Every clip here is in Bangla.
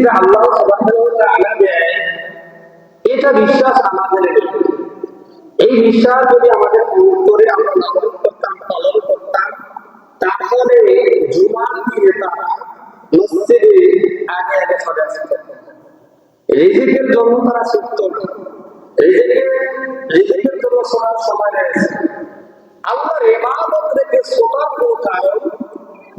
যে আল্লাহ এটা বিশ্বাস আমাদের এই বিশ্বাস যদি আমাদের অন্তরে আমরা লালন করতাম পালন করতাম, তাহলে জুমার দিনে তারা মসজিদে আগে আগে চলে রিজিকের জন্য তারা শিখত না রিজিকের জন্য শোনার সময় রয়েছে আল্লাহর ইবাদত রেখে শোনার কোনো কারণ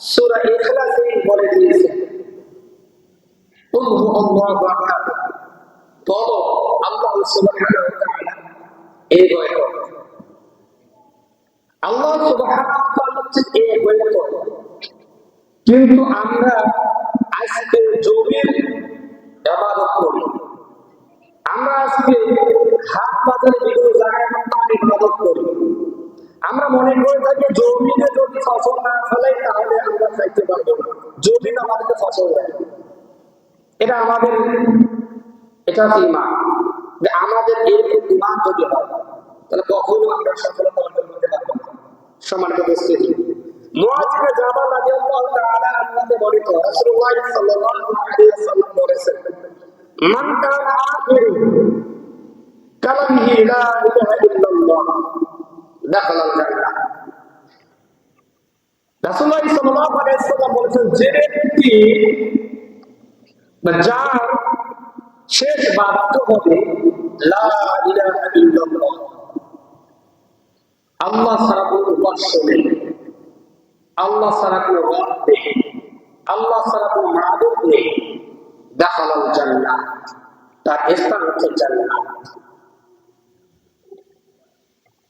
সূরা বলে দিয়েছেন আহাদ। বলো আল্লাহ সুবহানাহু ওয়া তাআলা এই আল্লাহ সুবহানাহু ওয়া তাআলা এই কিন্তু আমরা আজকে জমির ইবাদত করি। আমরা আজকে হাট বাজারে বিভিন্ন জায়গায় ইবাদত করি। আমরা মনে করে থাকি জমিতে যদি ফসল না ফেলাই তাহলে আমরা খাইতে পারব না। জমিন আমাদেরকে ফসল দেয় এটা আমাদের, এটা হচ্ছে ইমান যে আমাদের এই ইমান যদি হয়, তাহলে কখনো আমরা সফলতা অর্জন করতে পারব না। সমান উপস্থিতি। মুআজিবে জাবাল রাদিয়াল্লাহু তাআলা আনহু বর্ণিত রাসূলুল্লাহ সাল্লাল্লাহু আলাইহি ওয়াসাল্লাম বলেছেন, মান কানা আখিরু কালামিহি লা ইলাহা ইল্লাল্লাহ। ইলাহা ইল্লাল্লাহ, আল্লাহ ছাড়া কোনো উপাস্য নেই, আল্লাহ ছাড়া কোনো রব নেই, আল্লাহ দেখালাম জান্নাত। তার স্থান হচ্ছে জান্নাত।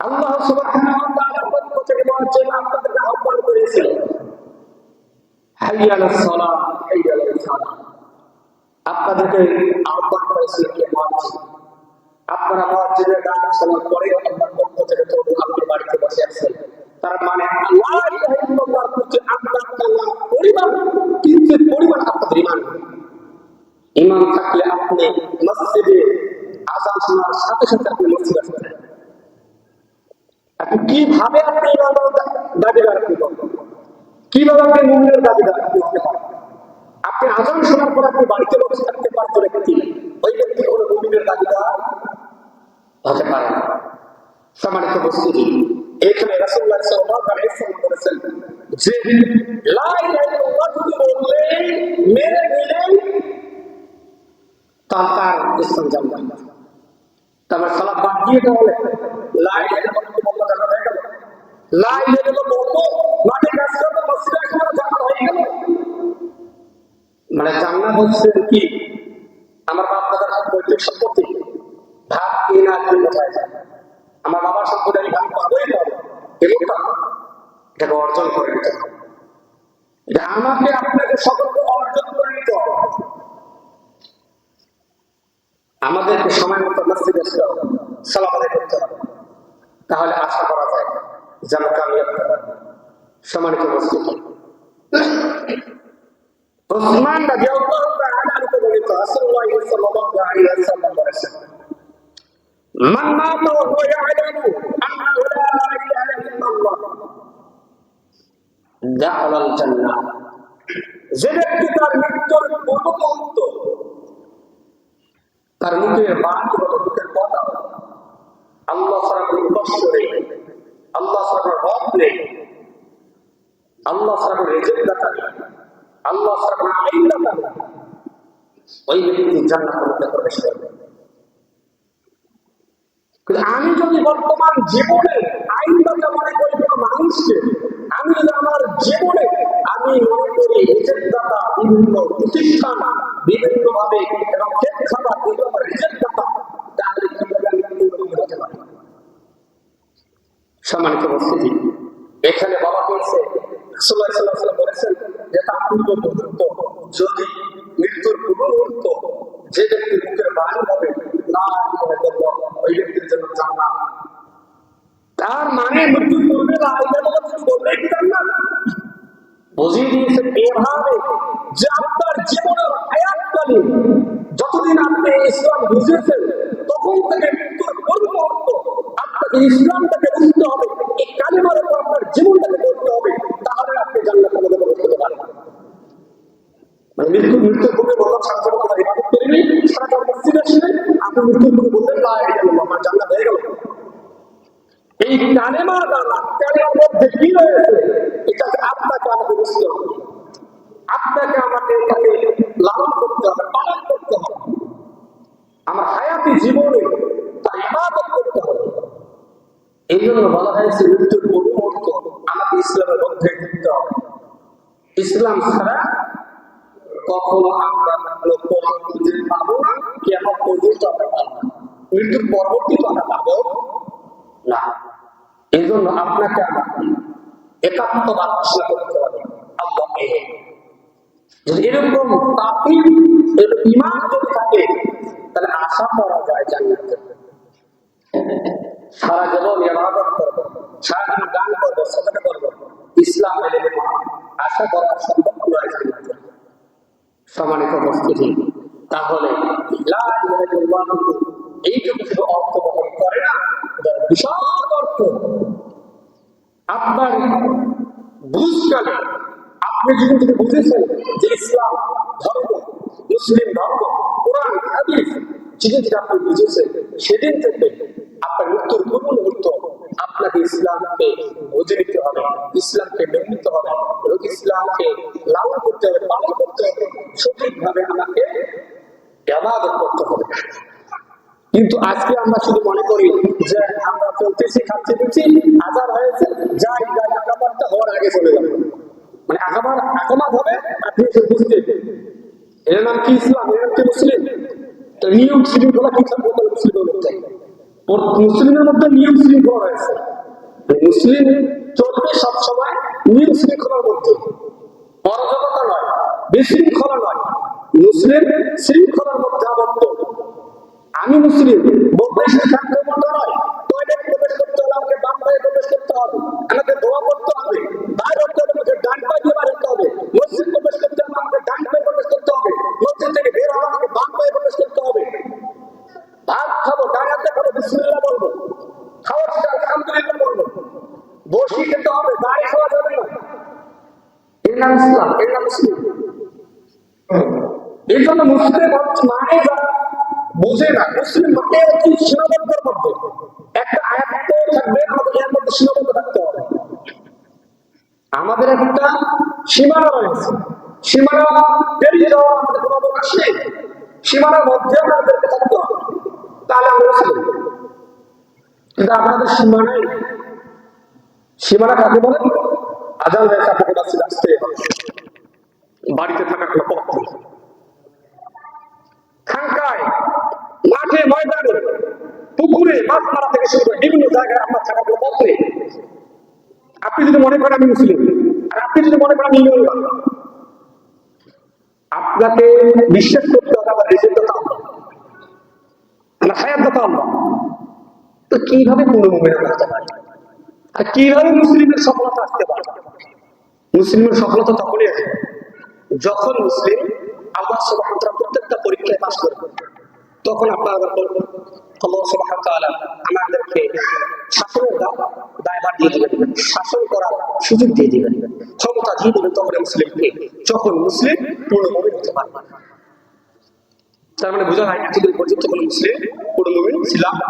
আল্লাহ সুবহানাহু ওয়া তাআলা পক্ষ থেকে বলেছেন আপনাদেরকে আহ্বান করেছেন হাইয়া আলাস সালাত হাইয়া আলাস সালাত। আপনাদেরকে আহ্বান করেছেন কে মসজিদ। আপনারা মসজিদে সালাত করে আল্লাহর পক্ষ থেকে বাড়িতে বসে আছেন। তার মানে আল্লাহ আপনার পরিবার কিন্তু পরিবার আপনাদের ইমান ইমান থাকলে আপনি মসজিদে শোনার সাথে সাথে আপনি মসজিদ আসতে কীভাবে আপনি ইমানের দাবিদার আপনি করবেন কীভাবে আপনি মুমিনের দাবিদার আপনি আপনি আজান শোনার পর আপনি বাড়িতে বসে থাকতে পারতো ব্যক্তি। ওই ব্যক্তি কোনো মুমিনের দাবিদার হতে পারে না। সম্মানিত এখানে সাল্লাল্লাহু আলাইহি ওয়াসাল্লাম বলেছেন যে, লা ইলাহা ইল্লাল্লাহ যদি নিলে তার জান্নাত তারপর সালাত বাদ দিয়ে তাহলে, লা ইলাহা ইল্লাল্লাহ জানা হয়ে গেল। লা ইলাহা ইল্লাল্লাহ বলতো মাঠে কাজ করতো মসজিদে হয়ে গেল। মানে জান্নাত হচ্ছে কি, আমার বাপ দাদার পৈতৃক সম্পত্তি। ভাগ কেনা দিন কোথায় আমার বাবার সম্পত্তি আমি ভাগ পাবোই পাবো? না। এটাকে অর্জন করে নিতে হবে। আমাকে আপনাকে সকলকে অর্জন করে নিতে হবে। আমাদেরকে সময় মতো মসজিদে আসতে হবে। সালাম করতে হবে তাহলে আশা করা যায় যেন কামিয়াব সম্মানিত মসজিদ ওসমান রাদিয়াল্লাহু তাআলা আনহু বর্ণিত রাসূলুল্লাহ সাল্লাল্লাহু আলাইহি ওয়াসাল্লাম বলেছেন, মান মাতা ওয়া হুয়া ইয়ালামু আন্নাহু লা ইলাহা ইল্লাল্লাহ। দাখালাল জান্নাহ। যে ব্যক্তি তার মৃত্যুর পূর্ব মুহূর্ত তার মুখের বাণী কথা আল্লাহ ছাড়া আল্লাহ ছাড়া কোনো নেই, আল্লাহ ছাড়া কোনো দাতা নেই। আল্লাহ ওই ব্যক্তি প্রবেশ করবে। আমি যদি বর্তমান জীবনে আইনদাতা মনে করি কোনো মানুষকে, আমি আমার জীবনে আমি মনে করি বিভিন্ন প্রতিষ্ঠান বিভিন্ন ভাবে এবং ক্ষেত খাতা এগুলো তাহলে কীভাবে আমি পারি? সম্মানিত উপস্থিতি, এখানে বলা বলছে যদি মৃত্যুর পূর্ব যে ব্যক্তির মুখের বাণী হবে ইলাহা ওই ব্যক্তির জন্য জান্নাত। তার মানে মৃত্যুর পূর্বে বললেই জান্নাত? বুঝিয়ে দিয়েছেন এভাবে যে আপনার জীবনের হায়াতকালে যতদিন আপনি ইসলাম বুঝেছেন, তখন থেকে মৃত্যুর পূর্ব আপনাকে ইসলামটাকে বুঝতে হবে, এই কালিমার উপর আপনার জীবনটাকে করতে হবে, তাহলে আপনি জান্নাত আমাদের প্রবেশ করতে পারেন মানে মৃত্যু মৃত্যু পূর্বে বললাম সারা জীবন আমরা ইবাদত করিনি সারা জীবন মসজিদে আসলে আপনি মৃত্যুর আমার জান্নাত, হয়ে গেল। এই কালেমা দ্বারা কালেমার মধ্যে কি রয়েছে? এটাকে আপনাকে আমাকে বুঝতে হবে। আপনাকে আমাকে এটাকে লালন করতে হবে, পালন করতে হবে। আমার হায়াতি জীবনে তার ইবাদত করতে হবে। এই জন্য বলা হয়েছে, মৃত্যুর পরিবর্ত আমাকে ইসলামের মধ্যে দিতে হবে। ইসলাম ছাড়া কখনো আমরা কোনো পাবো না, কেমন পর্যন্ত আমরা পাবো না। মৃত্যুর পরবর্তী আমরা পাবো না। এই জন্য আপনাকে আমাকে একাত্মবাদ ঘোষণা করতে হবে। আল্লাহ যদি এরকম তাপিল ইমান যদি থাকে, তাহলে আশা করা যায় জান্নাতের। সারা জীবন ইবাদত করব সারাদিন গান করব করব। ইসলাম আশা সম্ভব নয় সম্মানিত উপস্থিতি, তাহলে শুধু অর্থ বহন করে না বিশাল অর্থ। আপনার বুঝকালে, আপনি যদি যদি বুঝেছেন যে ইসলাম ধর্ম, মুসলিম ধর্ম, কোরআন, হাদিস থেকে আপনি বুঝেছেন, সেদিন থেকে আপনার মৃত্যুর পূর্ব মুহূর্ত আপনাকে ইসলামকে বুঝে নিতে হবে, ইসলামকে মেনে নিতে হবে এবং ইসলামকে লালন করতে হবে, পালন করতে হবে, সঠিকভাবে আমাকে ব্যবহার করতে হবে। কিন্তু আজকে আমরা শুধু মনে করি যে আমরা চলতেছি, খাচ্ছি দিচ্ছি আজার হয়েছে, যাই যাই আকামারটা হওয়ার আগে চলে যাবে। মানে আগামার আকামাত হবে, আপনি এসে বুঝতে এর নাম কি ইসলাম? এর নাম কি মুসলিম? তো নিয়ম শৃঙ্খলা কি থাকবে তাহলে মুসলিমের মধ্যে নিয়ম শৃঙ্খলা রয়েছে। মুসলিম চলবে সবসময় নিয়ম শৃঙ্খলার মধ্যে। অরাজকতা নয়, বিশৃঙ্খলা নয়। মুসলিম শৃঙ্খলার মধ্যে আবদ্ধ। আমি মুসলিম বলতে সিদ্ধান্ত মতো নয়। টয়লেট প্রবেশ করতে হলে আমাকে বাম প্রবেশ করতে হবে? আমাকে দোয়া করতে হবে? বাইরে হতে হলে আমাকে ডান পায়ে দিয়ে হতে হবে। মসজিদ প্রবেশ করতে হলে আমাকে ডান পায়ে প্রবেশ করতে হবে। মসজিদ থেকে বের হওয়া আমাকে বাম প্রবেশ করতে হবে। ভাত খাব ডান খাব বিসমিল্লাহ বলব। খাওয়ার সাথে আলহামদুলিল্লাহ বলব। বসি খেতে হবে, দাঁড়িয়ে খাওয়া যাবে না। এর নাম ইসলাম, এর নাম মুসলিম। এই জন্য মুসলিম মানে যারা বুঝে না। মুসলিম মানে হচ্ছে সীমাবদ্ধের মধ্যে? একটা আয়াত থাকবে, আমাদের এর মধ্যে সীমাবদ্ধ থাকতে হবে। আমাদের একটা সীমানা রয়েছে। সীমানা পেরিয়ে যাওয়া আমাদের কোনো অবকাশ নেই। সীমানার মধ্যে আমাদেরকে থাকতে তাহলে আমরা মুসলিম কিন্তু আপনাদের সীমানায় সীমানা কাকে বলে? আজান বাসে আসতে বাড়িতে থাকা কোনো পথ খাঙ্কায় মাঠে, ময়দানে, পুকুরে মাছ মারা থেকে শুরু করে বিভিন্ন জায়গায় আপনার থাকা কোনো পথ নেই। আপনি যদি মনে করেন আমি মুসলিম, আর আপনি যদি মনে করেন আমি আপনাকে বিশ্বাস করতে হায়াত তো কীভাবে কোনো মুমিনা হতে পারে? আর কীভাবে মুসলিমের সফলতা আসতে পারে? মুসলিমের সফলতা তখনই যখন মুসলিম আল্লাহ তাআলা প্রত্যেকটা পরীক্ষায় পাস করবে তখন বলবেন, আল্লাহ তাআলা আমাদেরকে শাসনের দায়ভার দিয়ে দিবেন। শাসন করার সুযোগ দিয়ে দিবেন। ক্ষমতা দিয়ে দিবেন তখন মুসলিমকে। যখন মুসলিম পূর্ণ মুমিন হতে পারবে তার মানে বোঝা এতদিন পর্যন্ত কোনো মুসলিম ছিলাম না।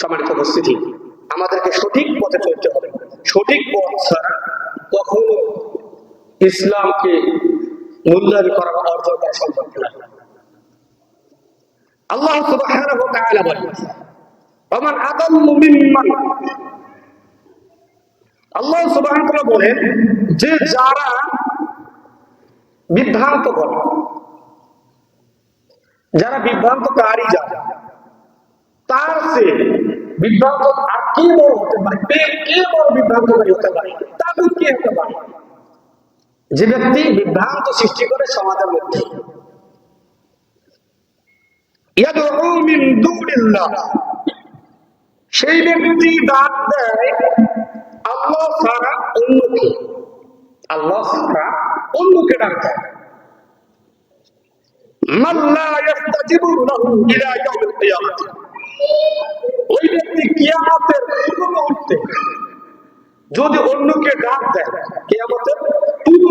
সম্মানিত উপস্থিতি, আমাদেরকে সঠিক পথে চলতে হবে। সঠিক পথ ছাড়া কখনো ইসলামকে মূল্যায়ন করা বা অর্জন করা সম্ভব না। আল্লাহ সুবহানাহু ওয়া তাআলা বলেন, ওমান আদাল্লু মিম্মান আল্লাহ সুবহানাহু বলেন, যে যারা বিভ্রান্ত করে। যারা বিভ্রান্তকারী যারা, তার সে বিভ্রান্ত আর কে বড় হতে পারে? কে বড় বিভ্রান্তকারী হতে পারে? তাদের কে হতে পারে? যে ব্যক্তি বিভ্রান্ত সৃষ্টি করে সমাজের মধ্যে। সেই ব্যক্তি ডাক দেয় আল্লাহ ছাড়া অন্যকে আল্লাহ ছাড়া অন্যকে ডাক ওই যদি অন্যকে ডাক দেয়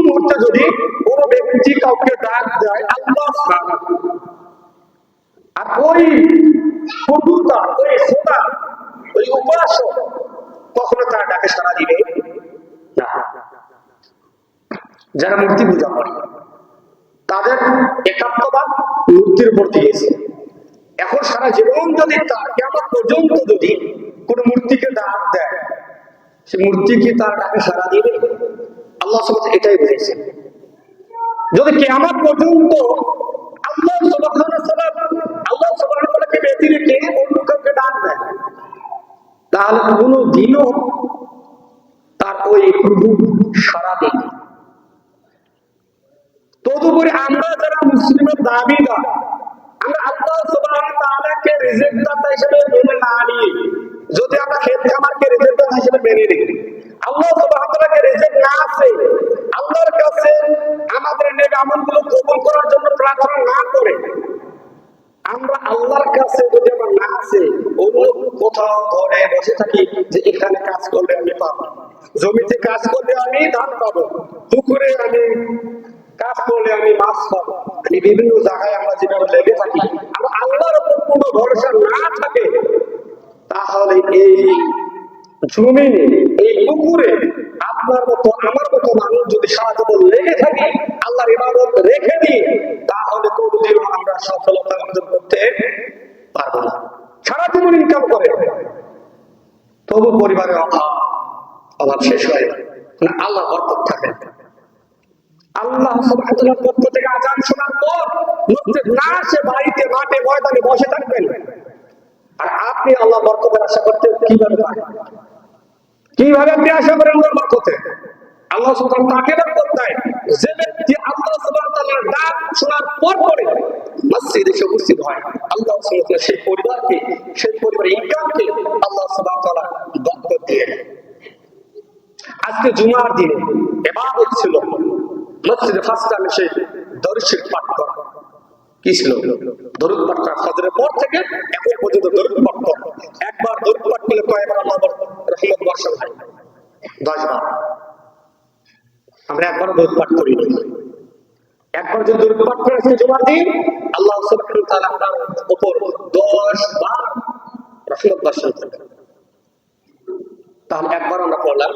মুহূর্তে যদি কোনো ব্যক্তি কাউকে ডাক দেয়, আল্লাহ আর ওই প্রভুতা ওই খোদা ওই উপাসক কখনো তার ডাকে সাড়া দিবে? না। যারা মূর্তি পূজা করে, তাদের একাত্মবাদ মূর্তির উপর দিয়েছে এখন সারা জীবন যদি তার কেমন পর্যন্ত যদি কোন মূর্তিকে ডাক দেয়, সে মূর্তি কি তার ডাকে সাড়া দিবে। আল্লাহ সমাজ এটাই বুঝেছে যদি কেমন পর্যন্ত আল্লাহ সুবহানাহু আল্লাহ রেখে অন্য কাউকে ডাক দেয়, তাহলে কোনো দিনও তার ওই প্রভু সারা দেবে তদুপরি আমরা যারা মুসলিমের দাবিদার আমরা আল্লাহ সুবহানাহু ওয়া তাআলাকে রিজিক হিসেবে মেনে না নিয়ে যদি আমরা খেত খামারকে রিজিক দাতা হিসেবে মেনে নিই, আল্লাহ সুবহানাহু ওয়া তাআলাকে না আছে, আল্লাহর কাছে আমাদের নেক আমলগুলো কবুল করার জন্য প্রার্থনা না করে, আমরা আল্লাহর কাছে যদি আমার না আছে অন্য কোথাও ঘরে বসে থাকি যে এখানে কাজ করলে আমি পাবো। জমিতে কাজ করলে আমি ধান পাবো। পুকুরে আমি কাজ করলে আমি মাছ পাবো বিভিন্ন জায়গায় আমরা যেভাবে লেগে থাকি। আমরা আল্লাহর উপর কোনো ভরসা না থাকে, তাহলে এই জমিনে, এই পুকুরে আপনার মতো, আমার মতো মানুষ যদি সারা জীবন লেগে আল্লাহর ইবাদত রেখে দিই, তাহলে আমরা সফলতা অর্জন করতে পারব না। সারা জীবন ইনকাম করে। তবু পরিবারের অভাব অভাব শেষ হয় না, আল্লাহ বরকত থাকে। আল্লাহ পক্ষ থেকে আজান শোনার পর না সে বাড়িতে, মাঠে, ময়দানে বসে থাকবেন। আর আপনি আল্লাহ বরকতের আশা করতে কীভাবে পারেন? কীভাবে আপনি আশা করেন আল্লাহর বরকতে? আল্লাহ তাকে যে ব্যক্তি আল্লাহ ডাক শোনার পর পরে মসজিদে এসে উপস্থিত হয়। আল্লাহ সুবহান সেই পরিবারকে, সেই পরিবারের ইনকামকে আল্লাহ সুবহান তাআলা দেয়। আজকে জুমার দিনে, এবাদত ছিল। মসজিদে ফার্স্ট এসে দর্শিক পাঠ করা। কি ছিল? দরুদ পাঠ করা। ফজরের পর থেকে এখন পর্যন্ত দরুদ পাঠ করা। একবার দরুদ পাঠ করলে কয়বার আল্লাহ রহমত বর্ষণ হয়। দশ বার। আমরা একবার দরুদ পাঠ করি একবার যদি দরুদ পাঠ করে আজকে জুমার দিন, আল্লাহ সুবহানাহু তাআলা উপর দশ বার রহমত বর্ষণ করবেন তাহলে একবার আমরা পড়লাম।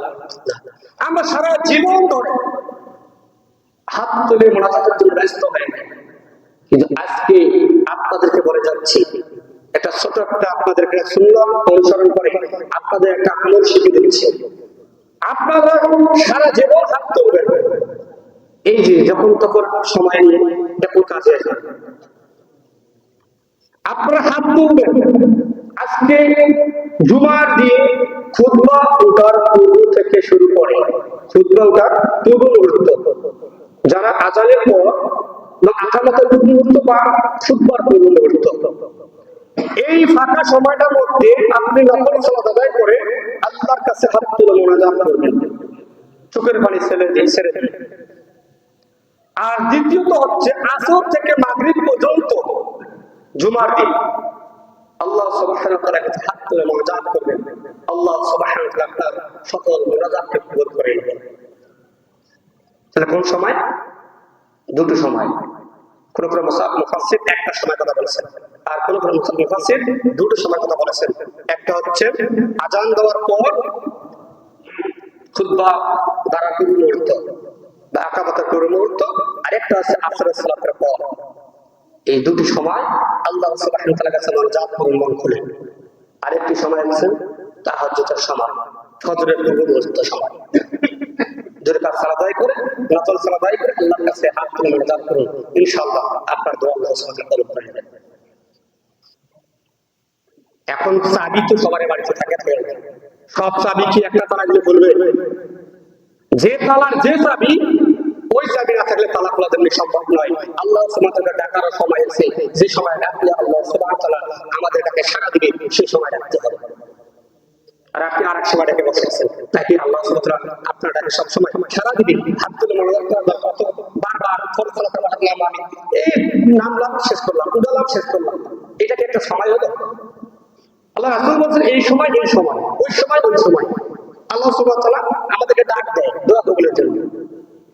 আমরা সারা জীবন ধরে হাত তুলে মোনাজাতের জন্য ব্যস্ত হয়ে যাই। কিন্তু আজকে আপনাদেরকে বলে যাচ্ছি, একটা ছোট একটা আপনাদেরকে সুন্দর অনুসরণ করে, আপনাদের একটা আমল শিখে দিচ্ছি। আপনারা সারা জীবন হাত তুলবেন। এই যে যখন তখন সময় নিয়ে যখন কাজে আপনারা হাত তুলবেন। আজকে জুমার দিয়ে খুদবা ওঠার পূর্ব থেকে শুরু করে খুদবা ওঠার পূর্ব মুহূর্ত। যারা আজানের পর বা মুহূর্ত এই ফাঁকা সময়টার মধ্যে আপনি নকল আদায় করে আল্লাহর কাছে হাত তুলে মোনাজাত করবেন। চোখের পানি দিয়ে ছেড়ে আর দ্বিতীয়ত হচ্ছে আসর থেকে মাগরিব পর্যন্ত জুমার দিন। আল্লাহ সুবহানাহু ওয়া কাছে হাত তুলে মোনাজাত করবেন। আল্লাহ সুবহানাহু ওয়া তাআলা সকল মোনাজাতকে কবুল করে নেবেন তাহলে কোন সময়? দুটো সময়। কোন কোন মুফাসসির একটা সময় কথা বলেছেন। আর কোন কোন মুফাসসির দুটো সময় কথা বলেছেন। একটা হচ্ছে আজান দেওয়ার পর খুতবা দ্বারা পূর্ব মুহূর্ত বা আকাবাতের পূর্ব মুহূর্ত। আরেকটা হচ্ছে আসরের সালাতের পর। এই দুটি সময় আল্লাহ সুবহানাহু ওয়া তাআলার কাছে মনোজাত করে মন খুলে। আরেকটি সময় হচ্ছে তাহাজ্জুদের সময়, ফজরের পূর্ব মুহূর্ত সময়। এখন চাবি তো সবার বাড়িতে থাকে সব চাবি কি একটা দিয়ে বলবে যে তালার যে চাবি, ওই চাবি না থাকলে তালা খোলা তেমনি সম্ভব নয়। আল্লাহ ডাকার সময় এসে যে সময় আল্লাহ আমাদের ডাকে সারা দিবে সেই সময় ডাকতে হবে। আর আপনি আর এক সময় ডেকে বসে আছেন আল্লাহ সুবহানাহু আপনার দিবে হাত তুলে মনে রাখতে কত বারবার ফোন ফোন আমি। এই নামলাম শেষ করলাম শেষ করলাম। এটা কি একটা সময় হলো। আল্লাহ রাসূল বলছেন, এই সময় এই সময়, ওই সময় ওই সময়। আল্লাহ সুবহানাহু ওয়া তাআলা আমাদেরকে ডাক দেয়, দোয়া কবুলের জন্য।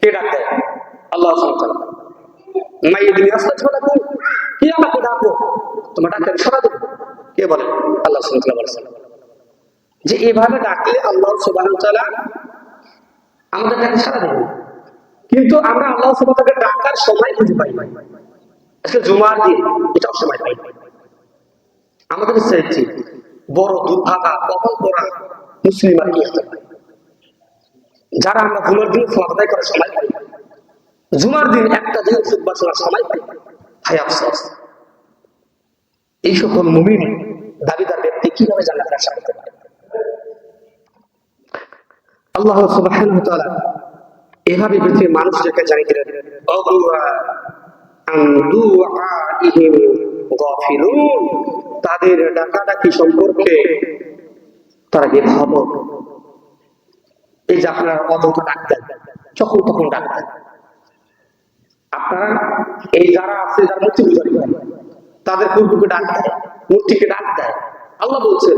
কে ডাক দেয়? আল্লাহ সুবহানাহু ওয়া তাআলা। মাইয়িদিন ইয়াস্তাজবালাকুম কি আমাকে ডাকো তোমার ডাকে সারা দেব কে বলে? আল্লাহ তাআলা বলেছেন। যে এভাবে ডাকলে আল্লাহ তাআলা আমাদের ডাকে সারা দেবে। কিন্তু আমরা আল্লাহ তাআলাকে ডাকার সময় খুঁজে পাই আজকে জুমার দিন, এটাও সময় পাই আমাদের চাইছি বড় দুর্ভাগা কখন করা মুসলিম আর কি যারা আমরা জুমার দিন সমাদায় করার সময় পাই জুমার দিন একটা দিন ফুটবল শোনার সময় পাই। হায় আফসোস। এই সকল মুমিন দাবিদার ব্যক্তি কীভাবে জান্নাতের আশা করতে পারে? আল্লাহ এভাবে পৃথিবীর মানুষদেরকে জানিয়ে দিলেন তাদের ডাকাডাকি সম্পর্কে তারা বেখবর এই যে আপনারা অযথা ডাকতেন যখন তখন ডাকতেন আপনারা এই যারা আছে, যারা মূর্তি পূজা তাদের পূর্বকে ডাক দেয়, মূর্তিকে ডাক দেয়। আল্লাহ বলছেন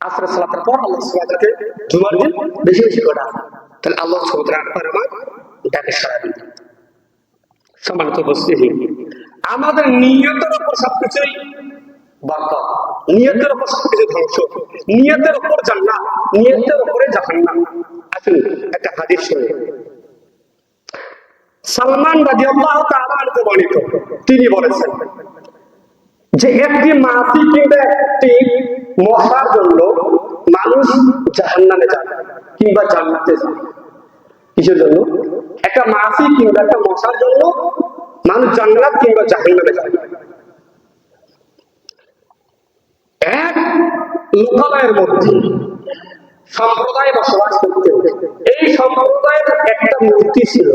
আসর সালাতের পর আল্লাহ জুমার দিন বেশি বেশি করে তাহলে আল্লাহ সম্মানিত উপস্থিতি, আমাদের নিয়তের উপর সবকিছুই বরকত। নিয়তের উপর সবকিছু ধ্বংস। নিয়তের উপর জান্নাত, নিয়তের উপরে জাহান্নাম। আসুন, একটা হাদিস শুনে। সালমান রাদিয়াল্লাহু তাআলা বর্ণিত। তিনি বলেছেন যে একটি মাছি কিংবা একটি মশার জন্য মানুষ জাহান্নামে যাবে কিংবা জান্নাতে যাবে। কিসের জন্য? একটা মাছি কিংবা একটা মশার জন্য মানুষ জান্নাত কিংবা জাহান্নামে যাবে। এক লোকালয়ের মধ্যে সম্প্রদায় বসবাস করতে এই সম্প্রদায়ের একটা মূর্তি ছিল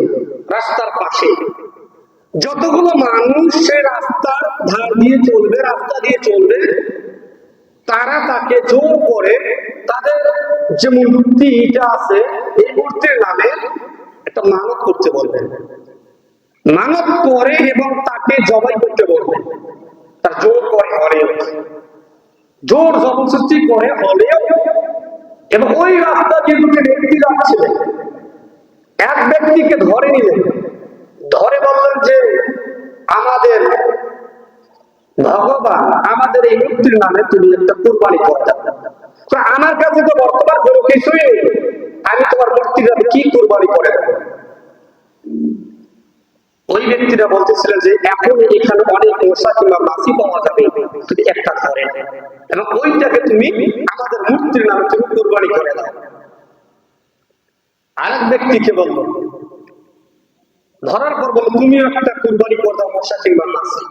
রাস্তার পাশে। যতগুলো মানুষ সে রাস্তার ধার দিয়ে চলবে, রাস্তা দিয়ে চলবে, তারা তাকে জোর করে তাদের যে মূর্তিটা আছে, এই মূর্তির নামে একটা মানত করতে বলবে। মানত করে এবং তাকে জবাই করতে বলবে। তার জোর করে হলেও, জোর জবরদস্তি করে হলেও, এবং ওই রাস্তা দিয়ে দুটি ব্যক্তি যাচ্ছিলেন এক ব্যক্তিকে ধরে নিলেন। ধরে বললেন যে, আমাদের ভগবান আমাদের এই মূর্তির নামে তুমি একটা কুরবানি করে দাও। তো আমার কাছে তো বর্তমান কোনো কিছুই আমি তোমার মূর্তির নামে কি কুরবানি করে ওই ব্যক্তিরা বলতেছিলেন যে, এখন এখানে অনেক মশা কিংবা মাছি পাওয়া যাবে। তুমি একটা ধরে এবং ওইটাকে তুমি আমাদের মূর্তির নামে তুমি কুরবানি করে দাও। আরেক ব্যক্তিকে বলল? ধরার পর বলল তুমি একটা কুরবানি করে দাও মশা কিংবা মাছি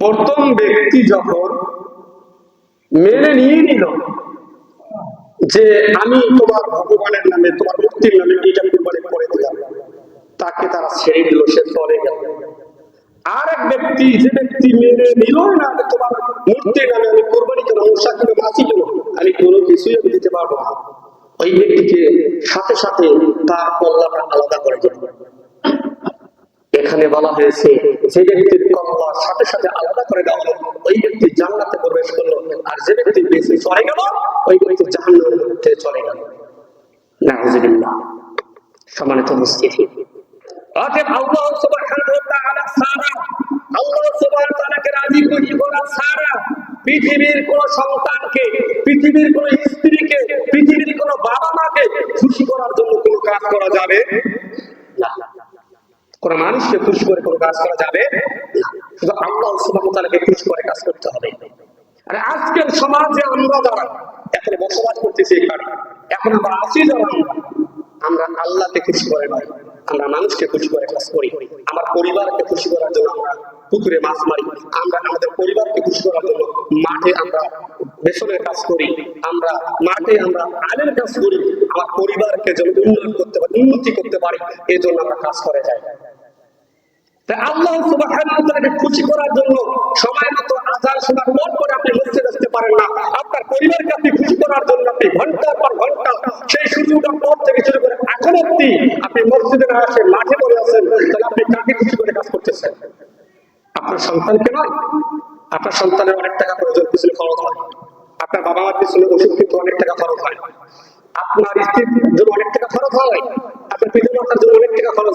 প্রথম ব্যক্তি যখন মেনে নিয়ে নিল যে আমি তোমার ভগবানের নামে, তোমার মূর্তির নামে এটা কুরবানি করে দিলাম, তাকে তারা ছেড়ে দিল, সে চলে গেল। আর এক ব্যক্তি, যে ব্যক্তি মেনে নিল না তোমার মূর্তির নামে আমি কোরবানি কেন মশা কিনে মাছি কেন আমি কোনো কিছুই আমি দিতে পারব না। ওই ব্যক্তিকে সাথে সাথে তার কল্যাণটা আলাদা করে দিল এখানে বলা হয়েছে, যে ব্যক্তির কল্যাণ সাথে সাথে আলাদা করে দেওয়া হলো, ওই ব্যক্তি জান্নাতে প্রবেশ করল, আর যে ব্যক্তি বেশি চলে গেল, ওই ব্যক্তি জাহান্নামের চলে গেল। না সম্মানিত উপস্থিতি। অতএব আল্লাহ সুবহানাহু ওয়া তাআলা সারা, আল্লাহ সুবহানাহু ওয়া তাআলাকে রাজি খুশি করা সারা, পৃথিবীর কোন সন্তানকে, পৃথিবীর কোন স্ত্রীকে, পৃথিবীর কোন বাবা মাকে খুশি করার জন্য কোনো কাজ করা যাবে? না। কোন মানুষকে খুশি করে কোনো কাজ করা যাবে। শুধু আল্লাহ সুবহানাহু ওয়া তাআলাকে খুশি করে কাজ করতে হবে। আর আজকের সমাজে আমরা যারা এখানে বসবাস করতেছি এখানে আমরা আছি যারা, আমরা আল্লাহকে খুশি করে নয় আমরা মানুষকে খুশি করে কাজ করি। আমার পরিবারকে খুশি করার জন্য আমরা পুকুরে মাছ মারি। আমরা আমাদের পরিবারকে খুশি করার জন্য মাঠে আমরা বেসনের কাজ করি। আমরা মাঠে আমরা আলের কাজ করি। আমার পরিবারকে যেন উন্নয়ন করতে পারি, উন্নতি করতে পারি এই জন্য আমরা কাজ করে যাই। আপনি আপনার মসজিদে না আসে মাঠে পড়ে আছেন, তাহলে আপনি কাকে খুশি করে কাজ করতেছেন? আপনার সন্তানকে নয়। আপনার সন্তানের অনেক টাকা প্রয়োজন পিছনে খরচ হয় আপনার বাবা মার পিছনে ওষুধ কিন্তু অনেক টাকা খরচ হয়। আপনার স্ত্রীর জন্য অনেক টাকা খরচ হয়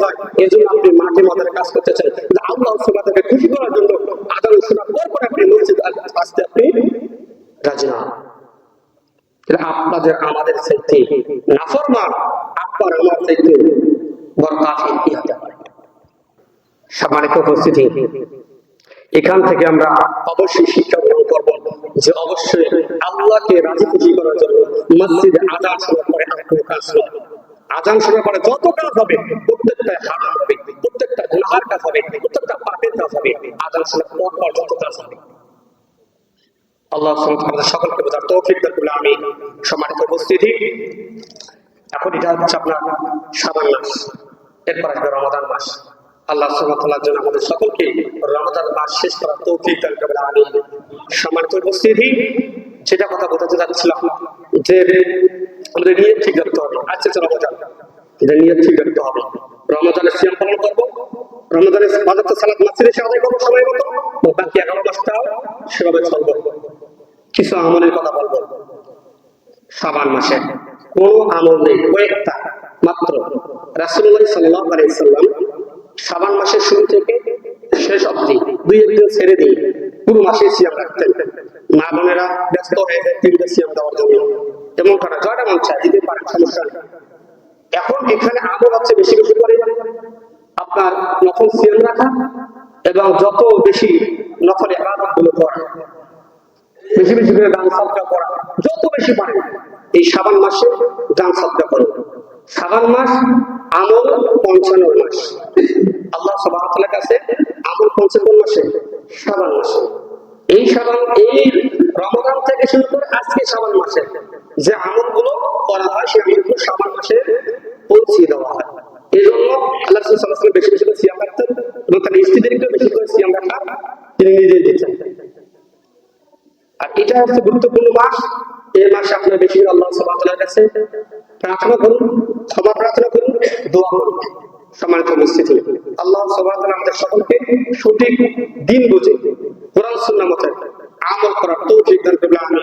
হয় এই জন্য আপনি কাজ করতে আমাদের উপস্থিতি। এখান থেকে আমরা অবশ্যই শিক্ষা গ্রহণ করব যে অবশ্যই আল্লাহকে রাজি খুশি করার জন্য মসজিদে আজান আর কোনো কাজ আজান শোনার পরে যত কাজ হবে, প্রত্যেকটা হবে, প্রত্যেকটা কাজ হবে, প্রত্যেকটা পাপের কাজ হবে। আজান পর পর যত কাজ হবে। আল্লাহ তাআলা সকলকে বোঝার তৌফিক আমি সম্মানিত উপস্থিতি, এখন এটা হচ্ছে আপনার সাবান মাস, এরপর আসবে রমাদান মাস। আল্লাহ সুবহানাহু জন্য আমাদের সকলকে রমাদান মাস শেষ করার তৌফিক দান করবেন আমি সম্মানিত উপস্থিতি, যেটা কথা বোঝাতে যাচ্ছিলাম যে আমাদের নিয়ে ঠিক রাখতে হবে। আচ্ছা চলো রমাদান এটা নিয়ে ঠিক রাখতে হবে। রমাদানের সিয়াম পালন করব। রমাদানের বাজার সালাদ মাসির এসে আদায় করব সময় মতো। বাকি এগারো মাসটাও সেভাবে চলবো। কিছু আমলের কথা বলব। সাবান মাসে কোন আমল নেই, কয়েকটা মাত্র। রাসুল্লাহ সাল্লাহ আলাইসাল্লাম সাবান মাসের শুরু থেকে শেষ অবধি দুই একদিন ছেড়ে দিয়ে পুরো মাসে সিয়াম রাখতেন। মা বোনেরা ব্যস্ত হয়ে যায় তিনটে সিয়াম দেওয়ার জন্য। এমন করা জয়টা মন চায়, দিতে পারেন সমস্যা এখন এখানে আমল হচ্ছে বেশি বেশি করে। আপনার নকল সিয়াম রাখা এবং যত বেশি নকলগুলো করা। বেশি বেশি করে দান সদকা করা যত বেশি পারে। এই সাবান মাসে দান সদকা করো। সাবান মাস, আমল পঞ্চান্ন মাস। আল্লাহ সবার কাছে আমল পঞ্চান্ন মাসে সাবান মাসে। এই সাবান এই রমজান থেকে শুরু করে আজকে সাবান মাসে যে আমলগুলো করা হয় সে আমলগুলো সাবান মাসে পৌঁছিয়ে দেওয়া হয়। এই জন্য আল্লাহ বেশি বেশি করে সিয়াম রাখতেন এবং তার স্ত্রীদেরকে বেশি করে সিয়াম রাখা তিনি নিজেই দিচ্ছেন আর এটা হচ্ছে গুরুত্বপূর্ণ মাস। এই মাসে আপনার বেশি আল্লাহ সবাতার কাছে প্রার্থনা করুন, ক্ষমা প্রার্থনা করুন, দোয়া করুন। সম্মানিত উপস্থিত, আল্লাহ সবাতার আমাদের সকলকে সঠিক দিন বুঝে, কোরআন সুন্না মতে আমল করার করবে আমি